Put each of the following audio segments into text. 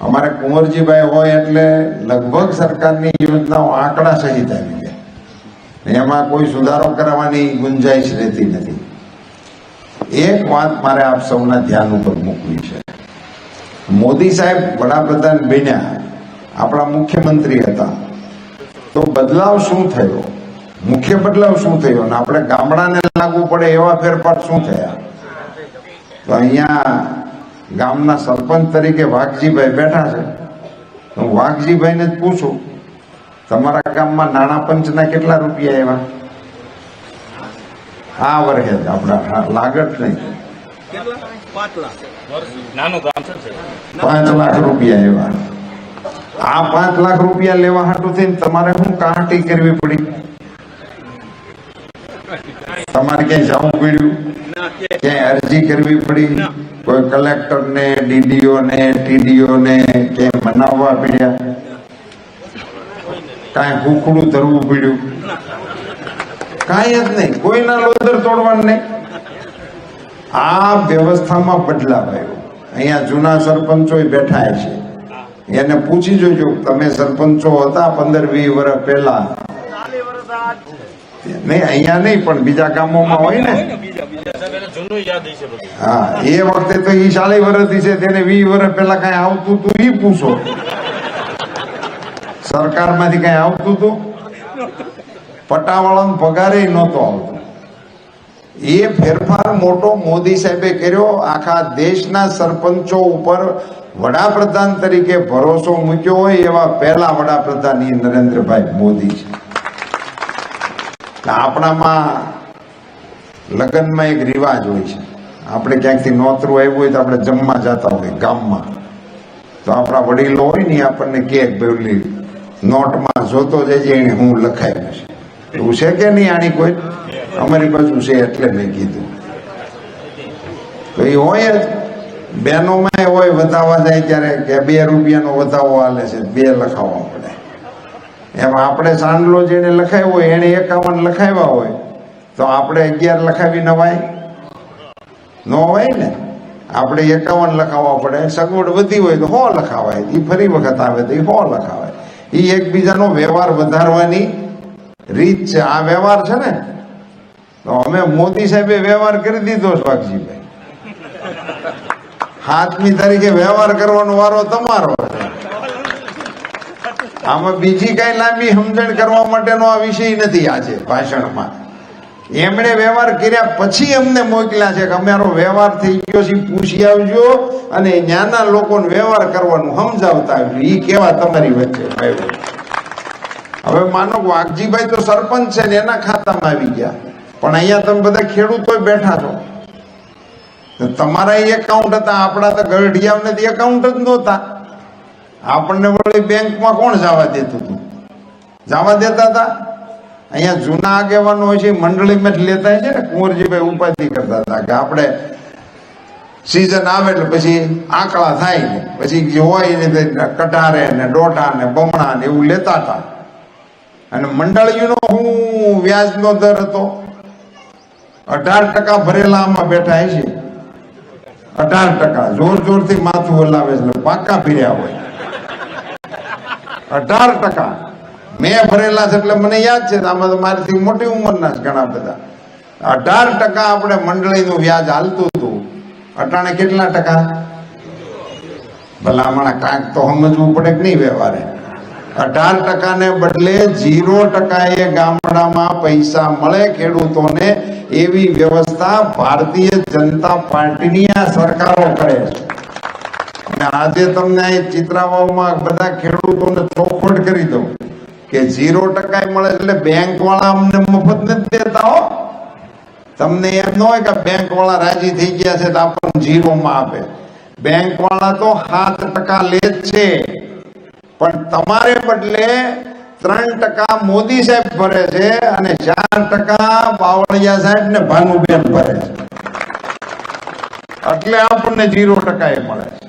અમારે કુંવરજીભાઈ હોય એટલે લગભગ સરકારની યોજનાઓ આંકડા સહિત આવી ગયા. એમાં કોઈ સુધારો કરવાની ગુંજાઈશ રહેતી નથી. એક વાત મારે આપ સૌના ધ્યાન ઉપર મૂકવી છે. મોદી સાહેબ વડાપ્રધાન બન્યા, આપણા મુખ્યમંત્રી હતા. તો બદલાવ શું થયો? મુખ્ય બદલાવ શું થયો? અને આપણે ગામડાને લાગુ પડે એવા ફેરફાર શું થયા? તો અહીંયા ગામના સરપંચ તરીકે વાઘજીભાઈ બેઠા છે. હું વાઘજીભાઈને જ પૂછું તમારા ગામમાં નાણાં પંચના કેટલા રૂપિયા એવા આ વર્ષે જ આપણા લાગત નહીં. પાંચ લાખ રૂપિયા એવા આ પાંચ લાખ રૂપિયા લેવા હાટું થઈને તમારે શું કાંટી કરવી પડી? તમારે ક્યાંય જવું પડ્યું? ક્યાંય અરજી કરવી પડી? કોઈ કલેક્ટર ને ડીડીઓ ને ટીડીઓ ને ક્યાંય મનાવવા પડ્યા? કાંઈ કુકડું ધરવું પડ્યું. કાંઈ જ નહીં, કોઈના લોદર તોડવાનું નહીં. આ વ્યવસ્થામાં બદલાવ આવ્યો. અહીંયા જૂના સરપંચો બેઠા છે. એને પૂછી જોજો, તમે સરપંચો હતા પંદર વીસ વર્ષ પહેલા? નહીં અહીંયા નહીં પણ બીજા ગામોમાં હોય ને. જૂનું યાદ છે બધું. હા એ વખતે તો ઈ ચાલી વર્ષથી છે તેને વીસ વર્ષ પેલા કઈ આવતું તું ઈ પૂછો. સરકારમાંથી કઈ આવતું તું? પટાવાળાનો પગારે નહોતો આવતો. એ ફેરફાર મોટો મોદી સાહેબે કર્યો આખા દેશના સરપંચો ઉપર વડાપ્રધાન તરીકે ભરોસો મૂક્યો હોય એવા પહેલા વડાપ્રધાન ઈ નરેન્દ્રભાઈ મોદી છે. આપણામાં લગ્નમાં એક રિવાજ હોય છે. આપણે ક્યાંકથી નોતરું આવ્યું હોય તો આપણે જમવા જતા હોય, ગામમાં. તો આપણા વડીલો હોય ને આપણને કે પેલી નોટમાં જોતો જજે એને હું લખાયું છે. એવું છે કે નહીં આની કોઈ? અમારી બાજુ છે એટલે મેં કીધું. તો એ હોય જ. બહેનોમાં હોય, વધાવવા જાય ત્યારે કે બે રૂપિયાનો વધાવો હાલે છે, બે લખાવવા પડે. એમાં આપણે સાંડલો જેને લખાવ્યો હોય, એને એકાવન લખાવ્યા હોય, તો આપણે અગિયાર લખાવી નવાય? ન હોય ને? આપણે એકાવન લખાવવા પડે. સગવડ વધી હોય તો હો લખાવાય. એ ફરી વખત આવે તો એ હો લખાવાય. એ એકબીજાનો વ્યવહાર વધારવાની રીત છે. આ વ્યવહાર છે ને? તો અમે મોદી સાહેબે વ્યવહાર કરી દીધો વાઘજીભાઈ. સાતમી તારીખે વ્યવહાર કરવાનો વારો તમારો છે. આમાં બીજી કઈ લાંબી સમજણ કરવા માટેનો આ વિષય નથી આજે ભાષણમાં. એમણે વ્યવહાર કર્યા પછી અમને મોકલ્યા છે કે અમારો વ્યવહાર થઈ ગયો છે, પૂછી આવજો અને નાના લોકોને વ્યવહાર કરવાનું સમજાવતા આવજો. એ કેવા તમારી વચ્ચે ભાઈ હવે માનો વાઘજીભાઈ તો સરપંચ છે ને એના ખાતામાં આવી ગયા. પણ અહીંયા તમે બધા ખેડૂતો બેઠા છો. તમારા એકાઉન્ટ હતા, આપણા તો ગઢિયાઓને એકાઉન્ટ જ નહોતા. આપણને વળી બેંકમાં કોણ જવા દેતું હતું? જવા દેતા હતા? અહીંયા જૂના આગેવાનો હોય છે મંડળીમાં જ લેતા છે ને, કુંવરજીભાઈ ઉપાધિ કરતા હતા કે આપણે સિઝન આવે એટલે પછી આંકડા થાય ને પછી હોય ને કટારે ને ડોટા ને બમણા ને એવું લેતા હતા. અને મંડળીનો હું વ્યાજનો દર હતો. અઢાર ટકા ભરેલા આમાં બેઠા છે અઢાર ટકા, જોર જોરથી માથું હલાવે છે પાકા ફર્યા હોય. અઢાર ટકા. મેં ભરેલા છે એટલે મને યાદ છે આમાં તો મારીથી મોટી ઉંમરના જ ઘણા બધા. અઢાર ટકા આપણે મંડળીનું વ્યાજ હાલતું હતું. અટાણે કેટલા ટકા? ભલામણ કાંઈક તો સમજવું પડે કે નહીં વ્યવહારે? અઢાર ટકાને બદલે ઝીરો એ ગામડામાં પૈસા મળે ખેડૂતોને એવી વ્યવસ્થા ભારતીય જનતા પાર્ટીની આ સરકારો કરે છે. આજે તમને અહીં ચિત્રાવાવમાં બધા ખેડૂતોને ચોખવટ કરી દઉં કે ઝીરો ટકા મળે એટલે બેંક વાળા અમને મફત નથી દેતા હો. તમને એમ ન હોય કે બેંક વાળા રાજી થઈ ગયા છે તો આપણને ઝીરોમાં આપે. બેંક વાળા તો સાત ટકા લે જ છે. પણ તમારે બદલે ત્રણ ટકા મોદી સાહેબ ભરે છે અને ચાર ટકા બાવળિયા સાહેબ ને ભાનુબેન ભરે છે. એટલે આપણને ઝીરો ટકા એ મળે છે.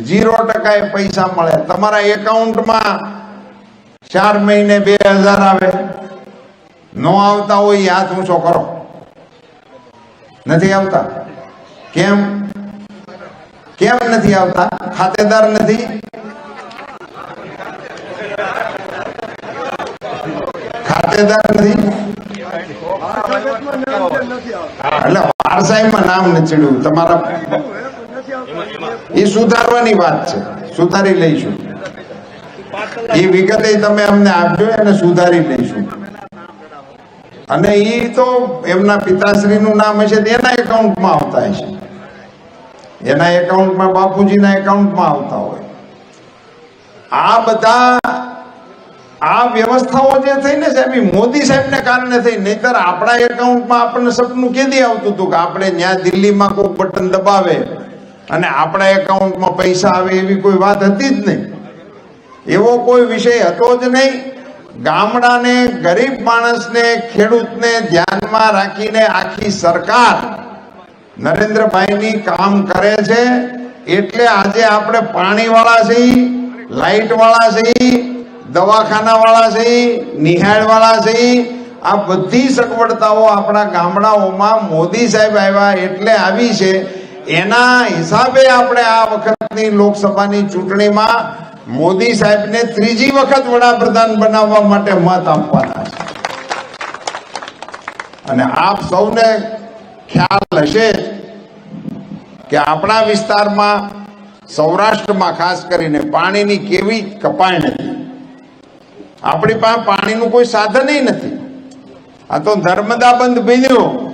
ઝીરો ટકા એ પૈસા મળે. તમારા એકાઉન્ટમાં ચાર મહિને બે હજાર આવે. નો આવતા હોય એ હાથ ઊંચો કરો. નથી આવતા? કેમ? કેમ નથી આવતા? ખાતેદાર નથી? ખાતેદાર નથી? એટલે વારસાઈમાં નામ નથી ચડ્યું. તમારા એ સુધારવાની વાત છે. સુધારી લઈશું. એ વિગતે તમે અમને આપજો અને સુધારી લઈશું. અને એ તો એમના પિતાશ્રીનું નામ હશે એના એકાઉન્ટમાં આવતા હશે. એના એકાઉન્ટમાં, બાપુજીના એકાઉન્ટમાં આવતા હોય. આ બધા, આ વ્યવસ્થાઓ જે થઈ ને સાહેબ મોદી સાહેબને કારણે થઈ. નહીતર આપણા એકાઉન્ટમાં આપણને સપનું કેદી આવતું હતું કે આપણે ત્યાં દિલ્હીમાં કોઈ બટન દબાવે. અને આપણા એકાઉન્ટમાં પૈસા આવે એવી કોઈ વાત હતી જ નહીં. એવો કોઈ વિષય હતો જ નહીં. ગામડાને, ગરીબ માણસને, ખેડૂતને ધ્યાનમાં રાખીને આખી સરકાર નરેન્દ્રભાઈની કામ કરે છે. એટલે આજે આપણે પાણીવાળા છીએ, લાઇટવાળા છીએ, દવાખાનાવાળા છીએ, નિહાળવાળા છીએ. આ બધી સગવડતાઓ આપણા ગામડાઓમાં મોદી સાહેબ આવ્યા એટલે આવી છે. એના હિસાબે આપણે આ વખતની લોકસભાની ચૂંટણીમાં મોદી સાહેબને ત્રીજી વખત વડાપ્રધાન બનાવવા માટે મત આપવાના છે. અને આપ સૌને ખ્યાલ હશે કે આપણા વિસ્તારમાં સૌરાષ્ટ્રમાં ખાસ કરીને પાણીની કેવી કપાય નથી. આપણી પાસે પાણીનું કોઈ સાધન નથી. આ તો નર્મદા બંધ બન્યો.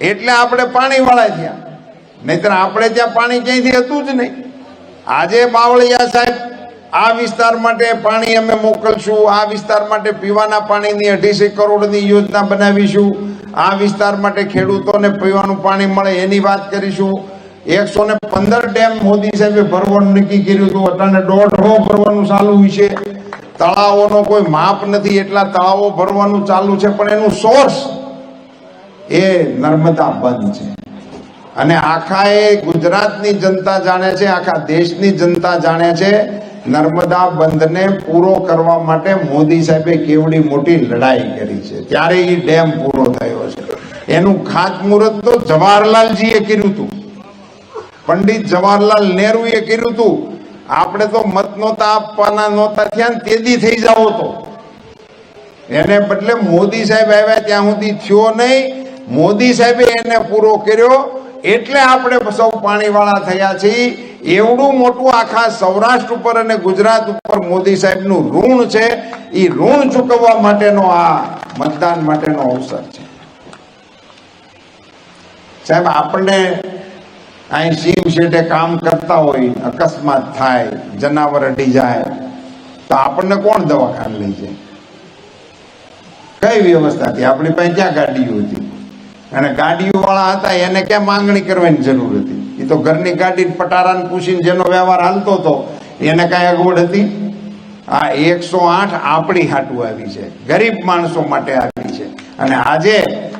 એટલે આપણે પાણી વાળા થયા. નહીતર આપણે ત્યાં પાણી ક્યાંયથી હતું જ નહીં. આજે બાવળિયા સાહેબ, આ વિસ્તાર માટે પાણી અમે મોકલશું, આ વિસ્તાર માટે પીવાના પાણીની અઢીસો કરોડની યોજના બનાવીશું, આ વિસ્તાર માટે ખેડૂતોને પીવાનું પાણી મળે એની વાત કરીશું. એકસો ને પંદર ડેમ મોદી સાહેબે ભરવાનું નક્કી કર્યું હતું, અટાણે દોઢસો ભરવાનું ચાલુ છે. તળાવોનો કોઈ માપ નથી, એટલા તળાવો ભરવાનું ચાલુ છે, પણ એનું સોર્સ એ નર્મદા બંધ છે. અને આખા એ ગુજરાતની જનતા જાણે છે, આખા દેશની જનતા જાણે છે, નર્મદા બંધને પૂરો કરવા માટે મોદી સાહેબે કેવડી મોટી લડાઈ કરી છે. ત્યારે એ ડેમ પૂરો થયો છે. એનું ખાતમુહૂર્ત તો જવાહરલાલજીએ કર્યું હતું પંડિત જવાહરલાલ નહેરુએ કર્યું હતું આપણે તો મત નહોતા આપવાના, નહોતા થયા ને તેદી થઈ જાવ તો. એને બદલે મોદી સાહેબ આવ્યા ત્યાં સુધી થયો નહીં. મોદી સાહેબે એને પૂરો કર્યો. એટલે આપણે સૌ પાણીવાળા થયા છીએ. એવડું મોટું આખા સૌરાષ્ટ્ર ઉપર અને ગુજરાત ઉપર મોદી સાહેબનું ઋણ છે. એ ઋણ ચૂકવવા માટેનો આ મતદાન માટેનો અવસર છે. સાહેબ આપણને અહીં શિવ શેઠે કામ કરતા હોય, અકસ્માત થાય, જનાવર અડી જાય, તો આપણને કોણ દવાખાને લઈ જાય? કઈ વ્યવસ્થા હતી? આપણી પાસે ક્યાં ગાડીઓ હતી? અને ગાડીઓ વાળા હતા, એને ક્યાં માંગણી કરવાની જરૂર હતી? એ તો ઘરની ગાડી પટારાને પૂછીને જેનો વ્યવહાર હાલતો હતો, એને કાંઈ અગવડ હતી? આ એકસો આઠ આપણી હાટું આવી છે, ગરીબ માણસો માટે આવી છે. અને આજે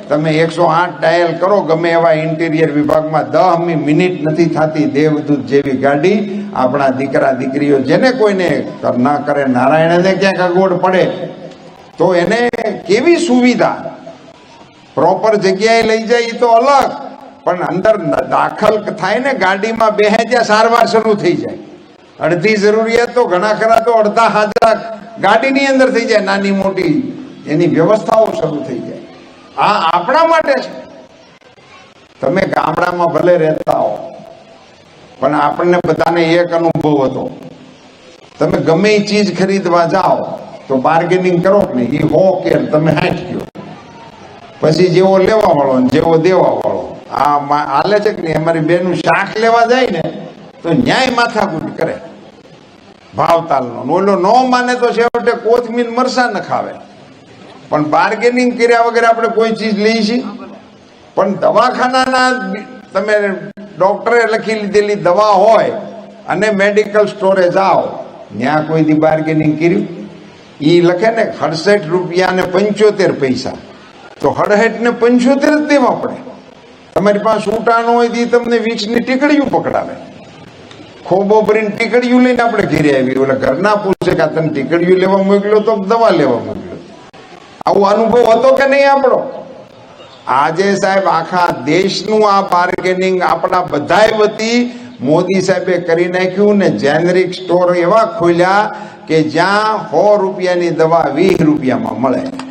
તમે એકસો આઠ ડાયલ કરો, ગમે એવા ઇન્ટિરિયર વિભાગમાં દહ મિનિટ નથી થતી દેવદૂત જેવી ગાડી, આપણા દીકરા દીકરીઓ જેને કોઈને ના કરે, નારાયણને ક્યાંક અગવડ પડે, તો એને કેવી સુવિધા પ્રોપર જગ્યાએ લઈ જાય એ તો અલગ. પણ અંદર દાખલ થાય ને ગાડીમાં બેહે ત્યાં સારવાર શરૂ થઈ જાય. અડધી જરૂરિયાત તો ઘણા ખરા તો અડધા હાજરા ગાડીની અંદર થઈ જાય, નાની મોટી. એની વ્યવસ્થાઓ શરૂ થઈ જાય. આ આપણા માટે છે. તમે ગામડામાં ભલે રહેતા હો, પણ આપણને બધાને એક અનુભવ હતો. તમે ગમે ચીજ ખરીદવા જાઓ, તો બાર્ગેનિંગ કરો નહીં? એ હો કે તમે હાંચ ગયો પછી જેવો લેવા વાળો જેવો દેવા વાળો. આ હાલે છે કે અમારી બેનું શાક લેવા જાય ને, તો ન્યાય માથાકૂટ કરે. ભાવતાલનો. ઓલો ન માને તો છેવટે કોથમીર મરસા ન ખાવે. પણ બાર્ગેનિંગ કર્યા વગર આપણે કોઈ ચીજ લઈ છીએ? પણ દવાખાનાના તમે ડોક્ટરે લખી લીધેલી દવા હોય અને મેડિકલ સ્ટોરે જાઓ ત્યાં કોઈ દી બાર્ગેનિંગ કર્યું? એ લખે ને સડસઠ રૂપિયા ને પંચોતેર પૈસા. તો હડહેટ ને પંચોતેર જ દેવા પડે. તમારી પાસે ન હોય તમને વીસની ટીકડીયું પકડાવે. ખોબો ભરીને ટીકડીયું લઈને આપણે ઘેરે આવી ઓલા ઘરના પૂછે કે તને ટીકડીયું લેવા મોકલ્યો તો દવા લેવા મોકલ્યો. આવો અનુભવ હતો કે નહીં આપણો? આજે સાહેબ આખા દેશનું આ બાર્ગેનિંગ આપણા બધાય વતી મોદી સાહેબે કરી નાખ્યું ને જેનરિક સ્ટોર એવા ખોલ્યા કે જ્યાં સો રૂપિયાની દવા વીસ રૂપિયામાં મળે.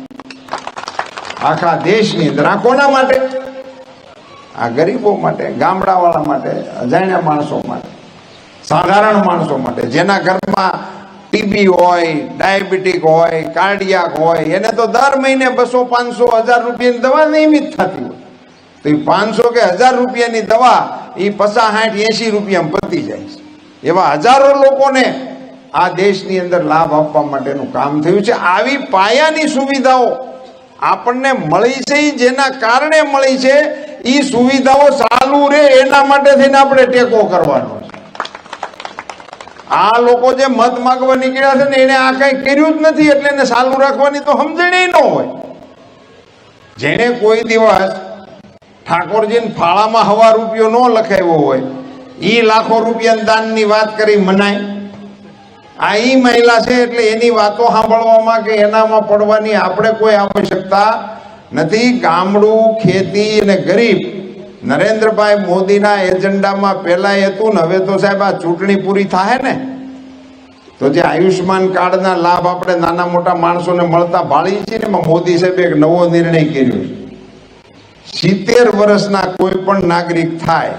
આખા દેશની અંદર. આ કોના માટે? આ ગરીબો માટે, ગામડાવાળા માટે, અજાણ્યા માણસો માટે, સાધારણ માણસો માટે. જેના ઘરમાં ટીબી હોય, ડાયાબિટીક હોય, કાર્ડિયાક હોય, એને તો દર મહિને બસો, પાંચસો, હજાર રૂપિયાની દવા નિયમિત થતી હોય. તો એ પાંચસો કે હજાર રૂપિયાની દવા એ પચાસ, સાઠ એસી રૂપિયામાં પતી જાય છે. એવા હજારો લોકોને આ દેશની અંદર લાભ આપવા માટેનું કામ થયું છે. આવી પાયાની સુવિધાઓ આપણને મળી છે, જેના કારણે મળી છે એ સુવિધાઓ ચાલુ રહે, એના માટે થઈને આપણે ટેકો કરવાનો આ લોકો જે મત માગવા નીકળ્યા છે ને, એને આ કઈ કર્યું જ નથી, એટલે એને ચાલુ રાખવાની તો સમજણ ન હોય. જેણે કોઈ દિવસ ઠાકોરજીને ફાળામાં હવા રૂપિયો ન લખાવ્યો હોય એ લાખો રૂપિયા દાનની વાત કરી મનાય. આ ઈ મહિલા છે એટલે એની વાતો સાંભળવામાં કે એનામાં પડવાની આપણે કોઈ આવશ્યકતા નથી. ગામડું, ખેતી અને ગરીબ નરેન્દ્રભાઈ મોદીના એજન્ડામાં પહેલાં હતું ને હવે તો સાહેબ આ ચૂંટણી પૂરી થાય ને? તો જે આયુષ્માન કાર્ડના લાભ આપણે નાના મોટા માણસોને મળતા ભાળી છીએ ને એમાં મોદી સાહેબે એક નવો નિર્ણય કર્યો સિત્તેર વર્ષના કોઈ પણ નાગરિક થાય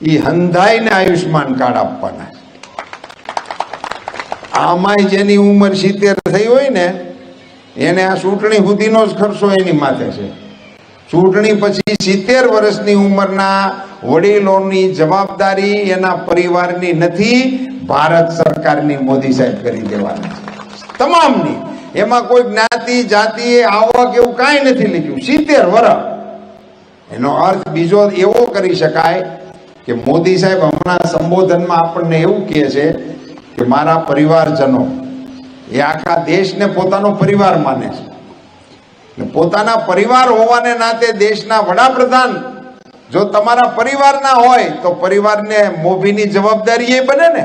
એ હંધાઈને આયુષ્માન કાર્ડ આપવાના. આમાંય જેની ઉંમર સિત્તેર થઈ હોય ને, એને આ ચૂંટણી સુધીનો જ ખર્ચો એની માથે છે. ચૂંટણી પછી સિત્તેર વર્ષની ઉંમરના વડીલોની જવાબદારી એના પરિવારની નથી, ભારત સરકારની મોદી સાહેબ કરી દેવાની તમામની. એમાં કોઈ જ્ઞાતિ, જાતિ, આવક એવું કાંઈ નથી લીધું સિત્તેર વર્ષ એનો અર્થ બીજો એવો કરી શકાય કે મોદી સાહેબ હમણાં સંબોધનમાં આપણને એવું કહે છે કે મારા પરિવારજનો એ આખા દેશને પોતાનો પરિવાર માને છે. પોતાના પરિવાર હોવાને નાતે દેશના વડાપ્રધાન જો તમારા પરિવારના હોય તો પરિવારને મોભીની જવાબદારી એ બને ને.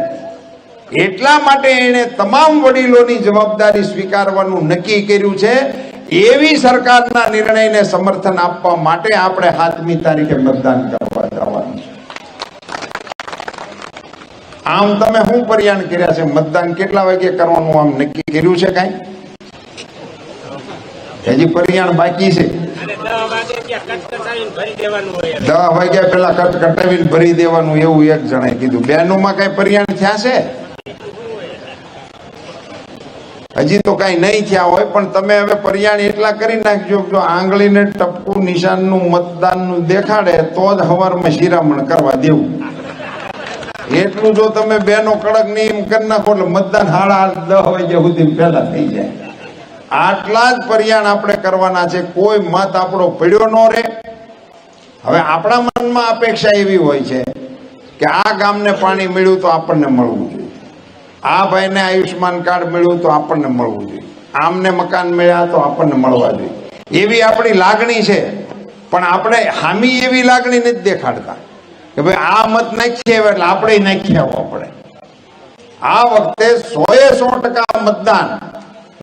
એટલા માટે એણે તમામ વડીલોની જવાબદારી સ્વીકારવાનું નક્કી કર્યું છે. એવી સરકારના નિર્ણયને સમર્થન આપવા માટે આપણે હાથમી તારીખે મતદાન કરવા જવાનું છે આમ તમે શું પરિયાણ કર્યા છે? મતદાન કેટલા વાગે કરવાનું આમ નક્કી કર્યું છે કાંઈ? હજી પરિયાણ બાકી છે. દસ વાગ્યા પેલા કટ કટાવીને ભરી દેવાનું એવું એક જણાએ કીધું. બેનોમાં કઈ પરિયાણ થયા છે? હજી તો કઈ નહીં થયા હોય પણ તમે હવે પરિયાણ એટલા કરી નાખજો જો આંગળીને ટપકું નિશાનનું મતદાનનું દેખાડે તો જ હવારમાં શિરામણ કરવા દેવું. એટલું જો તમે બેનો કડક નિયમ કરી નાખો એટલે મતદાન હાડા દસ વાગ્યા સુધી પહેલા થઈ જાય. આટલા જ પરિયાણ આપણે કરવાના છે. કોઈ મત આપણો પડ્યો ન રહે. હવે આપણા મનમાં અપેક્ષા એવી હોય છે કે આ ગામને પાણી મળ્યું તો આપણને મળવું જોઈએ. આ ભાઈને આયુષ્માન કાર્ડ મળ્યું તો આપણને મળવું જોઈએ. આમને મકાન મળ્યા તો આપણને મળવા જોઈએ. એવી આપણી લાગણી છે. પણ આપણે હામી એવી લાગણી નથી દેખાડતા. કે ભાઈ આ મત નાખીએ એટલે આપણે નાખી આવવા પડે. આ વખતે સોએ સો ટકા મતદાન.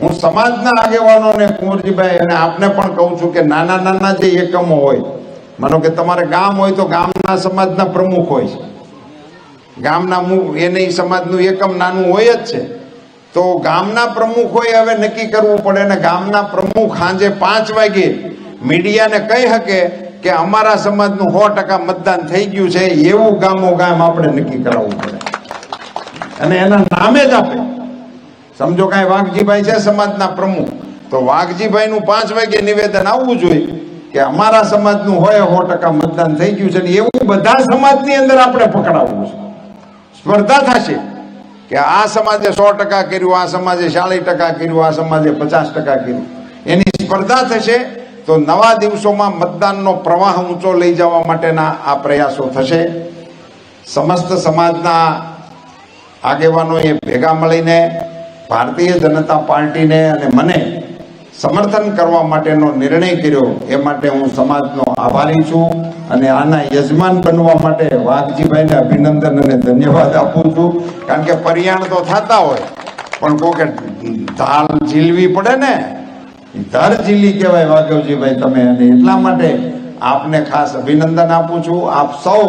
હું સમાજના આગેવાનોને કુંવરજીભાઈ અને આપને પણ કહું છું કે નાના નાના જે એકમો હોય, માનો કે તમારે ગામ હોય તો ગામના સમાજના પ્રમુખ હોય છે. ગામના એને સમાજનું એકમ નાનું હોય જ છે. તો ગામના પ્રમુખ હોય હવે નક્કી કરવું પડે ને ગામના પ્રમુખ સાંજે પાંચ વાગે મીડિયાને કહી શકે કે અમારા સમાજનું સો ટકા મતદાન થઈ ગયું છે, એવું ગામો ગામ આપણે નક્કી કરાવવું પડે. અને એના નામે જ આપે. સમજો કાંઈ વાઘજીભાઈ છે સમાજના પ્રમુખ. તો વાઘજીભાઈનું પાંચ વાગે નિવેદન આવવું જોઈએ કે અમારા સમાજનું હોય સો ટકા મતદાન થઈ ગયું છે ને એવું બધા સમાજની અંદર આપણે પકડાવવું છે. સ્પર્ધા થશે કે આ સમાજે સો ટકા કર્યું, આ સમાજે ચાલીસ ટકા કર્યું, આ સમાજે પચાસ ટકા કર્યું. એની સ્પર્ધા થશે તો નવા દિવસોમાં મતદાનનો પ્રવાહ ઊંચો લઈ જવા માટેના આ પ્રયાસો થશે. સમસ્ત સમાજના આગેવાનોએ ભેગા મળીને ભારતીય જનતા પાર્ટીને અને મને સમર્થન કરવા માટેનો નિર્ણય કર્યો. એ માટે હું સમાજનો આભારી છું અને આના યજમાન બનવા માટે વાઘજીભાઈને અભિનંદન અને ધન્યવાદ આપું છું. કારણ કે પરિયાણ તો થતા હોય. પણ કોકે ધાલ ઝીલવી પડે ને ધર ઝીલી કહેવાય વાઘવજીભાઈ, તમે અને એટલા માટે આપને ખાસ અભિનંદન આપું છું. આપ સૌ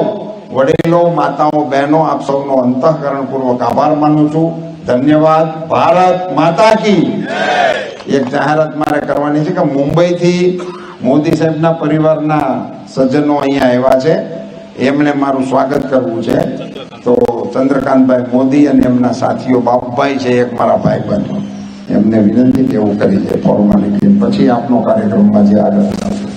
વડીલો, માતાઓ, બહેનો, આપ સૌનો અંતઃકરણપૂર્વક આભાર માનું છું. ધન્યવાદ. ભારત માતા કી. એક જાહેરાત મારે કરવાની છે કે મુંબઈથી મોદી સાહેબના પરિવારના સજ્જનો અહીંયા આવ્યા છે. એમણે મારું સ્વાગત કરવું છે. તો ચંદ્રકાંતભાઈ મોદી અને એમના સાથીઓ બાપભાઈ છે, એક મારા ભાઈ બહેનો એમને વિનંતી એવું કરી છે ફોર્માલિટી પછી આપનો કાર્યક્રમમાં જે આગળ